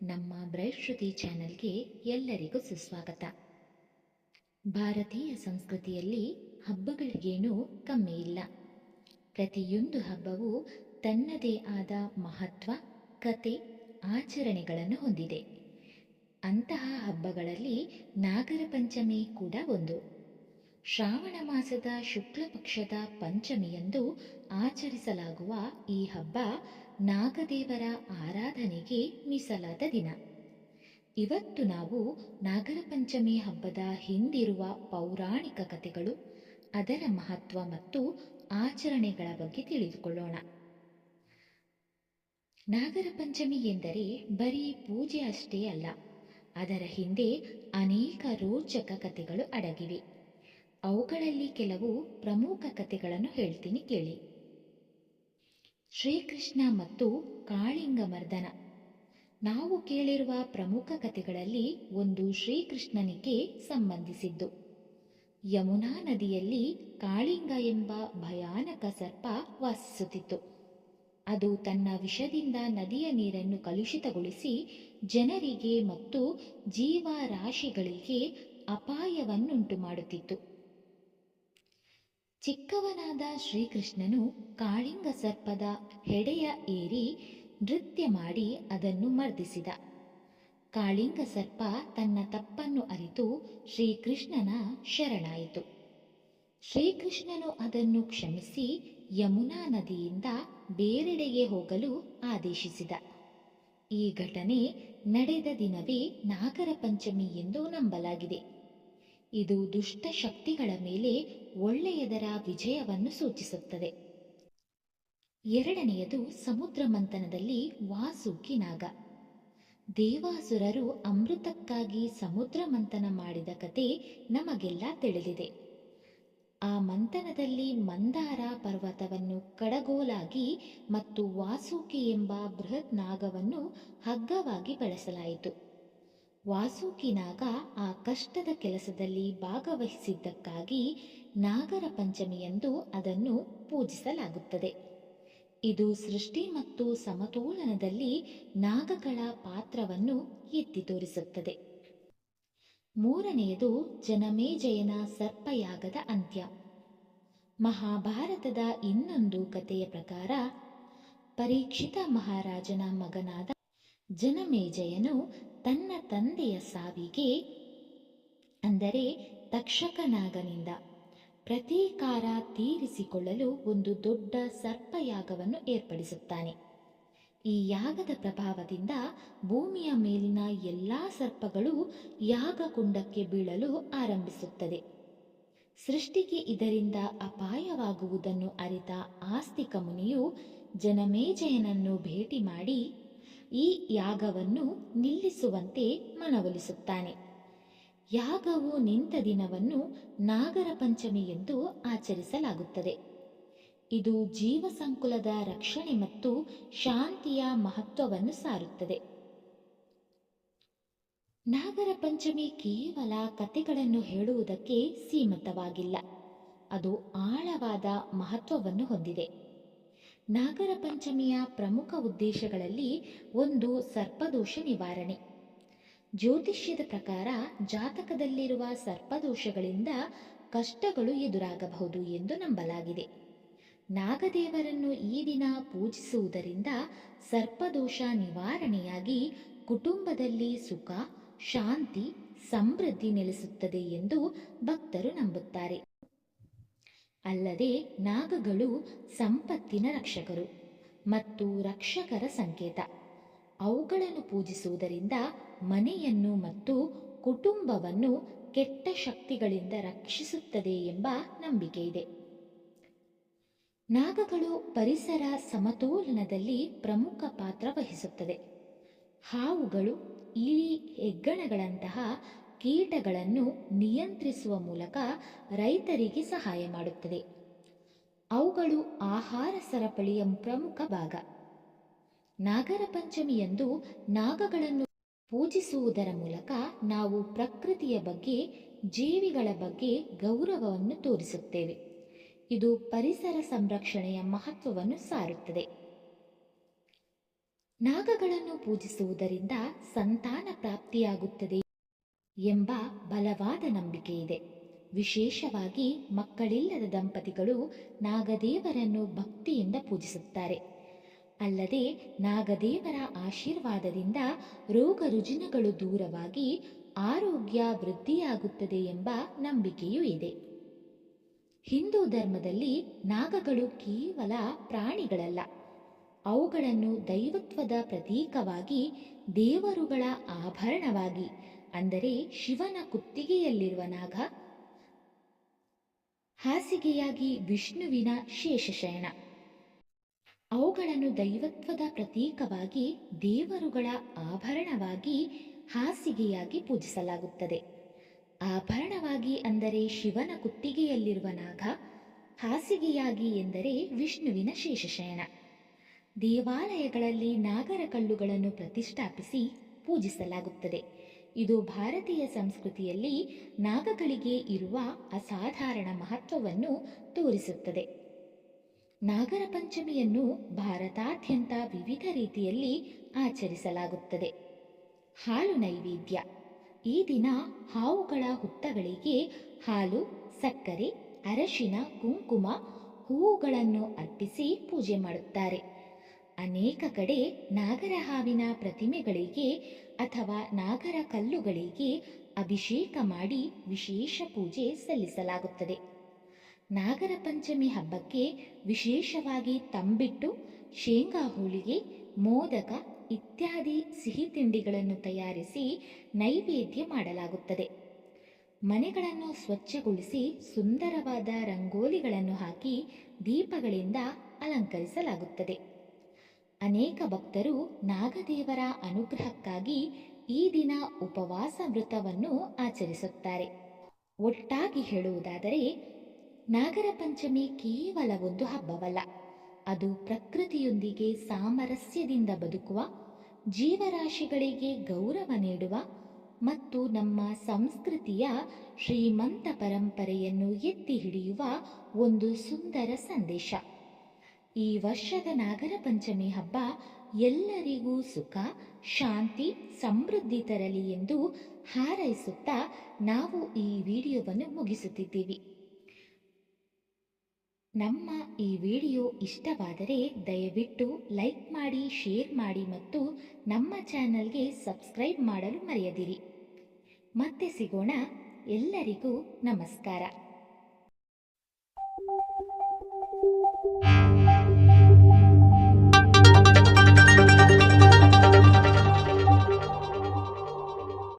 ನಮ್ಮ ಬ್ರೈಟ್ ಶ್ರುತಿ ಚಾನೆಲ್ಗೆ ಎಲ್ಲರಿಗೂ ಸುಸ್ವಾಗತ. ಭಾರತೀಯ ಸಂಸ್ಕೃತಿಯಲ್ಲಿ ಹಬ್ಬಗಳಿಗೇನೂ ಕಮ್ಮಿ ಇಲ್ಲ. ಪ್ರತಿಯೊಂದು ಹಬ್ಬವು ತನ್ನದೇ ಆದ ಮಹತ್ವ, ಕತೆ, ಆಚರಣೆಗಳನ್ನು ಹೊಂದಿದೆ. ಅಂತಹ ಹಬ್ಬಗಳಲ್ಲಿ ನಾಗರ ಪಂಚಮಿ ಕೂಡ ಒಂದು. ಶ್ರಾವಣ ಮಾಸದ ಶುಕ್ಲ ಪಕ್ಷದ ಪಂಚಮಿಯಂದು ಆಚರಿಸಲಾಗುವ ಈ ಹಬ್ಬ ನಾಗದೇವರ ಆರಾಧನೆಗೆ ಮೀಸಲಾದ ದಿನ. ಇವತ್ತು ನಾವು ನಾಗರ ಪಂಚಮಿ ಹಬ್ಬದ ಹಿಂದಿರುವ ಪೌರಾಣಿಕ ಕಥೆಗಳು, ಅದರ ಮಹತ್ವ ಮತ್ತು ಆಚರಣೆಗಳ ಬಗ್ಗೆ ತಿಳಿದುಕೊಳ್ಳೋಣ. ನಾಗರ ಪಂಚಮಿ ಎಂದರೆ ಬರೀ ಪೂಜೆ ಅಷ್ಟೇ ಅಲ್ಲ, ಅದರ ಹಿಂದೆ ಅನೇಕ ರೋಚಕ ಕಥೆಗಳು ಅಡಗಿವೆ. ಅವುಗಳಲ್ಲಿ ಕೆಲವು ಪ್ರಮುಖ ಕಥೆಗಳನ್ನು ಹೇಳ್ತೀನಿ ಕೇಳಿ. ಶ್ರೀಕೃಷ್ಣ ಮತ್ತು ಕಾಳಿಂಗ ಮರ್ದನ ನಾವು ಕೇಳಿರುವ ಪ್ರಮುಖ ಕಥೆಗಳಲ್ಲಿ ಒಂದು ಶ್ರೀಕೃಷ್ಣನಿಗೆ ಸಂಬಂಧಿಸಿದ್ದು. ಯಮುನಾ ನದಿಯಲ್ಲಿ ಕಾಳಿಂಗ ಎಂಬ ಭಯಾನಕ ಸರ್ಪ ವಾಸಿಸುತ್ತಿತ್ತು. ಅದು ತನ್ನ ವಿಷದಿಂದ ನದಿಯ ನೀರನ್ನು ಕಲುಷಿತಗೊಳಿಸಿ ಜನರಿಗೆ ಮತ್ತು ಜೀವರಾಶಿಗಳಿಗೆ ಅಪಾಯವನ್ನುಂಟು ಮಾಡುತ್ತಿತ್ತು ಚಿಕ್ಕವನಾದ ಶ್ರೀಕೃಷ್ಣನು ಕಾಳಿಂಗ ಸರ್ಪದ ಹೆಡೆಯ ಏರಿ ನೃತ್ಯ ಮಾಡಿ ಅದನ್ನು ಮರ್ದಿಸಿದ. ಕಾಳಿಂಗ ಸರ್ಪ ತನ್ನ ತಪ್ಪನ್ನು ಅರಿತು ಶ್ರೀಕೃಷ್ಣನ ಶರಣಾಯಿತು. ಶ್ರೀಕೃಷ್ಣನು ಅದನ್ನು ಕ್ಷಮಿಸಿ ಯಮುನಾ ನದಿಯಿಂದ ಬೇರೆಡೆಗೆ ಹೋಗಲು ಆದೇಶಿಸಿದ. ಈ ಘಟನೆ ನಡೆದ ದಿನವೇ ನಾಗರ ಪಂಚಮಿ ಎಂದು ನಂಬಲಾಗಿದೆ. ಇದು ದುಷ್ಟ ಶಕ್ತಿಗಳ ಮೇಲೆ ಒಳ್ಳೆಯದರ ವಿಜಯವನ್ನು ಸೂಚಿಸುತ್ತದೆ. ಎರಡನೆಯದು ಸಮುದ್ರ ಮಂಥನದಲ್ಲಿ ವಾಸುಕಿ ನಾಗ. ದೇವಾಸುರರು ಅಮೃತಕ್ಕಾಗಿ ಸಮುದ್ರ ಮಂಥನ ಮಾಡಿದ ಕತೆ ನಮಗೆಲ್ಲ ತಿಳಿದಿದೆ. ಆ ಮಂಥನದಲ್ಲಿ ಮಂದಾರ ಪರ್ವತವನ್ನು ಕಡಗೋಲಾಗಿ ಮತ್ತು ವಾಸುಕಿ ಎಂಬ ಬೃಹತ್ ನಾಗವನ್ನು ಹಗ್ಗವಾಗಿ ಬಳಸಲಾಯಿತು. ವಾಸುಕಿ ನಾಗ ಆ ಕಷ್ಟದ ಕೆಲಸದಲ್ಲಿ ಭಾಗವಹಿಸಿದ್ದಕ್ಕಾಗಿ ನಾಗರ ಪಂಚಮಿಯಂದು ಅದನ್ನು ಪೂಜಿಸಲಾಗುತ್ತದೆ. ಇದು ಸೃಷ್ಟಿ ಮತ್ತು ಸಮತೋಲನದಲ್ಲಿ ನಾಗಗಳ ಪಾತ್ರವನ್ನು ಎತ್ತಿ ತೋರಿಸುತ್ತದೆ. ಮೂರನೆಯದು ಜನಮೇಜಯನ ಸರ್ಪಯಾಗದ ಅಂತ್ಯ. ಮಹಾಭಾರತದ ಇನ್ನೊಂದು ಕಥೆಯ ಪ್ರಕಾರ, ಪರೀಕ್ಷಿತ ಮಹಾರಾಜನ ಮಗನಾದ ಜನಮೇಜಯನು ತನ್ನ ತಂದೆಯ ಸಾವಿಗೆ ಅಂದರೆ ತಕ್ಷಕನಾಗನಿಂದ ಪ್ರತೀಕಾರ ತೀರಿಸಿಕೊಳ್ಳಲು ಒಂದು ದೊಡ್ಡ ಸರ್ಪಯಾಗವನ್ನು ಏರ್ಪಡಿಸುತ್ತಾನೆ. ಈ ಯಾಗದ ಪ್ರಭಾವದಿಂದ ಭೂಮಿಯ ಮೇಲಿನ ಎಲ್ಲ ಸರ್ಪಗಳು ಯಾಗಕುಂಡಕ್ಕೆ ಬೀಳಲು ಆರಂಭಿಸುತ್ತದೆ. ಸೃಷ್ಟಿಗೆ ಇದರಿಂದ ಅಪಾಯವಾಗುವುದನ್ನು ಅರಿತ ಆಸ್ತಿಕ ಮುನಿಯು ಜನಮೇಜಯನನ್ನು ಭೇಟಿ ಮಾಡಿ ಈ ಯಾಗವನ್ನು ನಿಲ್ಲಿಸುವಂತೆ ಮನವೊಲಿಸುತ್ತಾನೆ. ಯಾಗವು ನಿಂತ ದಿನವನ್ನು ನಾಗರ ಪಂಚಮಿ ಎಂದು ಆಚರಿಸಲಾಗುತ್ತದೆ. ಇದು ಜೀವ ಸಂಕುಲದ ರಕ್ಷಣೆ ಮತ್ತು ಶಾಂತಿಯ ಮಹತ್ವವನ್ನು ಸಾರುತ್ತದೆ. ನಾಗರ ಪಂಚಮಿ ಕೇವಲ ಕಥೆಗಳನ್ನು ಹೇಳುವುದಕ್ಕೆ ಸೀಮಿತವಾಗಿಲ್ಲ. ಅದು ಆಳವಾದ ಮಹತ್ವವನ್ನು ಹೊಂದಿದೆ. ನಾಗರ ಪಂಚಮಿಯ ಪ್ರಮುಖ ಉದ್ದೇಶಗಳಲ್ಲಿ ಒಂದು ಸರ್ಪದೋಷ ನಿವಾರಣೆ. ಜ್ಯೋತಿಷ್ಯದ ಪ್ರಕಾರ ಜಾತಕದಲ್ಲಿರುವ ಸರ್ಪದೋಷಗಳಿಂದ ಕಷ್ಟಗಳು ಎದುರಾಗಬಹುದು ಎಂದು ನಂಬಲಾಗಿದೆ. ನಾಗದೇವರನ್ನು ಈ ದಿನ ಪೂಜಿಸುವುದರಿಂದ ಸರ್ಪದೋಷ ನಿವಾರಣೆಯಾಗಿ ಕುಟುಂಬದಲ್ಲಿ ಸುಖ, ಶಾಂತಿ, ಸಮೃದ್ಧಿ ನೆಲೆಸುತ್ತದೆ ಎಂದು ಭಕ್ತರು ನಂಬುತ್ತಾರೆ. ಅಲ್ಲದೆ ನಾಗಗಳು ಸಂಪತ್ತಿನ ರಕ್ಷಕರು ಮತ್ತು ರಕ್ಷಕರ ಸಂಕೇತ. ಅವುಗಳನ್ನು ಪೂಜಿಸುವುದರಿಂದ ಮನೆಯನ್ನು ಮತ್ತು ಕುಟುಂಬವನ್ನು ಕೆಟ್ಟ ಶಕ್ತಿಗಳಿಂದ ರಕ್ಷಿಸುತ್ತದೆ ಎಂಬ ನಂಬಿಕೆ ಇದೆ. ನಾಗಗಳು ಪರಿಸರ ಸಮತೋಲನದಲ್ಲಿ ಪ್ರಮುಖ ಪಾತ್ರ ವಹಿಸುತ್ತದೆ. ಹಾವುಗಳು, ಇಲಿ, ಹೆಗ್ಗಣಗಳಂತಹ ಕೀಟಗಳನ್ನು ನಿಯಂತ್ರಿಸುವ ಮೂಲಕ ರೈತರಿಗೆ ಸಹಾಯ ಮಾಡುತ್ತದೆ. ಅವುಗಳು ಆಹಾರ ಸರಪಳಿಯ ಪ್ರಮುಖ ಭಾಗ. ನಾಗರ ಪಂಚಮಿಯಂದು ನಾಗಗಳನ್ನು ಪೂಜಿಸುವುದರ ಮೂಲಕ ನಾವು ಪ್ರಕೃತಿಯ ಬಗ್ಗೆ, ಜೀವಿಗಳ ಬಗ್ಗೆ ಗೌರವವನ್ನು ತೋರಿಸುತ್ತೇವೆ. ಇದು ಪರಿಸರ ಸಂರಕ್ಷಣೆಯ ಮಹತ್ವವನ್ನು ಸಾರುತ್ತದೆ. ನಾಗಗಳನ್ನು ಪೂಜಿಸುವುದರಿಂದ ಸಂತಾನ ಪ್ರಾಪ್ತಿಯಾಗುತ್ತದೆ. ಎಂಬ ಬಲವಾದ ನಂಬಿಕೆ ಇದೆ. ವಿಶೇಷವಾಗಿ ಮಕ್ಕಳಿಲ್ಲದ ದಂಪತಿಗಳು ನಾಗದೇವರನ್ನು ಭಕ್ತಿಯಿಂದ ಪೂಜಿಸುತ್ತಾರೆ. ಅಲ್ಲದೆ ನಾಗದೇವರ ಆಶೀರ್ವಾದದಿಂದ ರೋಗ ರುಜಿನಗಳು ದೂರವಾಗಿ ಆರೋಗ್ಯ ವೃದ್ಧಿಯಾಗುತ್ತದೆ ಎಂಬ ನಂಬಿಕೆಯೂ ಇದೆ. ಹಿಂದೂ ಧರ್ಮದಲ್ಲಿ ನಾಗಗಳು ಕೇವಲ ಪ್ರಾಣಿಗಳಲ್ಲ. ಅವುಗಳನ್ನು ದೈವತ್ವದ ಪ್ರತೀಕವಾಗಿ ದೇವರುಗಳ ಆಭರಣವಾಗಿ ಅಂದರೆ ಶಿವನ ಕುತ್ತಿಗೆಯಲ್ಲಿರುವ ನಾಗ, ಹಾಸಿಗೆಯಾಗಿ ವಿಷ್ಣುವಿನ ಶೇಷಶಯನ. ಅವುಗಳನ್ನು ದೈವತ್ವದ ಪ್ರತೀಕವಾಗಿ ದೇವರುಗಳ ಆಭರಣವಾಗಿ ಹಾಸಿಗೆಯಾಗಿ ಪೂಜಿಸಲಾಗುತ್ತದೆ. ಆಭರಣವಾಗಿ ಅಂದರೆ ಶಿವನ ಕುತ್ತಿಗೆಯಲ್ಲಿರುವ ನಾಗ, ಹಾಸಿಗೆಯಾಗಿ ಎಂದರೆ ವಿಷ್ಣುವಿನ ಶೇಷಶಯನ. ದೇವಾಲಯಗಳಲ್ಲಿ ನಾಗರ ಕಲ್ಲುಗಳನ್ನು ಪ್ರತಿಷ್ಠಾಪಿಸಿ ಪೂಜಿಸಲಾಗುತ್ತದೆ. ಇದು ಭಾರತೀಯ ಸಂಸ್ಕೃತಿಯಲ್ಲಿ ನಾಗಗಳಿಗೆ ಇರುವ ಅಸಾಧಾರಣ ಮಹತ್ವವನ್ನು ತೋರಿಸುತ್ತದೆ. ನಾಗರ ಪಂಚಮಿಯನ್ನು ಭಾರತಾದ್ಯಂತ ವಿವಿಧ ರೀತಿಯಲ್ಲಿ ಆಚರಿಸಲಾಗುತ್ತದೆ. ಹಾಲು ನೈವೇದ್ಯ. ಈ ದಿನ ಹಾವುಗಳ ಹುತ್ತಗಳಿಗೆ ಹಾಲು, ಸಕ್ಕರೆ, ಅರಶಿನ, ಕುಂಕುಮ, ಹೂವುಗಳನ್ನು ಅರ್ಪಿಸಿ ಪೂಜೆ ಮಾಡುತ್ತಾರೆ. ಅನೇಕ ಕಡೆ ನಾಗರ ಹಾವಿನ ಪ್ರತಿಮೆಗಳಿಗೆ ಅಥವಾ ನಾಗರ ಕಲ್ಲುಗಳಿಗೆ ಅಭಿಷೇಕ ಮಾಡಿ ವಿಶೇಷ ಪೂಜೆ ಸಲ್ಲಿಸಲಾಗುತ್ತದೆ. ನಾಗರ ಪಂಚಮಿ ಹಬ್ಬಕ್ಕೆ ವಿಶೇಷವಾಗಿ ತಂಬಿಟ್ಟು, ಶೇಂಗಾ ಹೋಳಿಗೆ, ಮೋದಕ ಇತ್ಯಾದಿ ಸಿಹಿ ತಿಂಡಿಗಳನ್ನು ತಯಾರಿಸಿ ನೈವೇದ್ಯ ಮಾಡಲಾಗುತ್ತದೆ. ಮನೆಗಳನ್ನು ಸ್ವಚ್ಛಗೊಳಿಸಿ ಸುಂದರವಾದ ರಂಗೋಲಿಗಳನ್ನು ಹಾಕಿ ದೀಪಗಳಿಂದ ಅಲಂಕರಿಸಲಾಗುತ್ತದೆ. ಅನೇಕ ಭಕ್ತರು ನಾಗದೇವರ ಅನುಗ್ರಹಕ್ಕಾಗಿ ಈ ದಿನ ಉಪವಾಸ ವ್ರತವನ್ನು ಆಚರಿಸುತ್ತಾರೆ. ಒಟ್ಟಾಗಿ ಹೇಳುವುದಾದರೆ, ನಾಗರ ಪಂಚಮಿ ಕೇವಲ ಒಂದು ಹಬ್ಬವಲ್ಲ, ಅದು ಪ್ರಕೃತಿಯೊಂದಿಗೆ ಸಾಮರಸ್ಯದಿಂದ ಬದುಕುವ, ಜೀವರಾಶಿಗಳಿಗೆ ಗೌರವ ನೀಡುವ ಮತ್ತು ನಮ್ಮ ಸಂಸ್ಕೃತಿಯ ಶ್ರೀಮಂತ ಪರಂಪರೆಯನ್ನು ಎತ್ತಿ ಹಿಡಿಯುವ ಒಂದು ಸುಂದರ ಸಂದೇಶ. ಈ ವರ್ಷದ ನಾಗರ ಪಂಚಮಿ ಹಬ್ಬ ಎಲ್ಲರಿಗೂ ಸುಖ, ಶಾಂತಿ, ಸಮೃದ್ಧಿ ತರಲಿ ಎಂದು ಹಾರೈಸುತ್ತಾ ನಾವು ಈ ವಿಡಿಯೋವನ್ನು ಮುಗಿಸುತ್ತಿದ್ದೀವಿ. ನಮ್ಮ ಈ ವಿಡಿಯೋ ಇಷ್ಟವಾದರೆ ದಯವಿಟ್ಟು ಲೈಕ್ ಮಾಡಿ, ಶೇರ್ ಮಾಡಿ ಮತ್ತು ನಮ್ಮ ಚಾನಲ್ಗೆ ಸಬ್ಸ್ಕ್ರೈಬ್ ಮಾಡಲು ಮರೆಯದಿರಿ. ಮತ್ತೆ ಸಿಗೋಣ. ಎಲ್ಲರಿಗೂ ನಮಸ್ಕಾರ.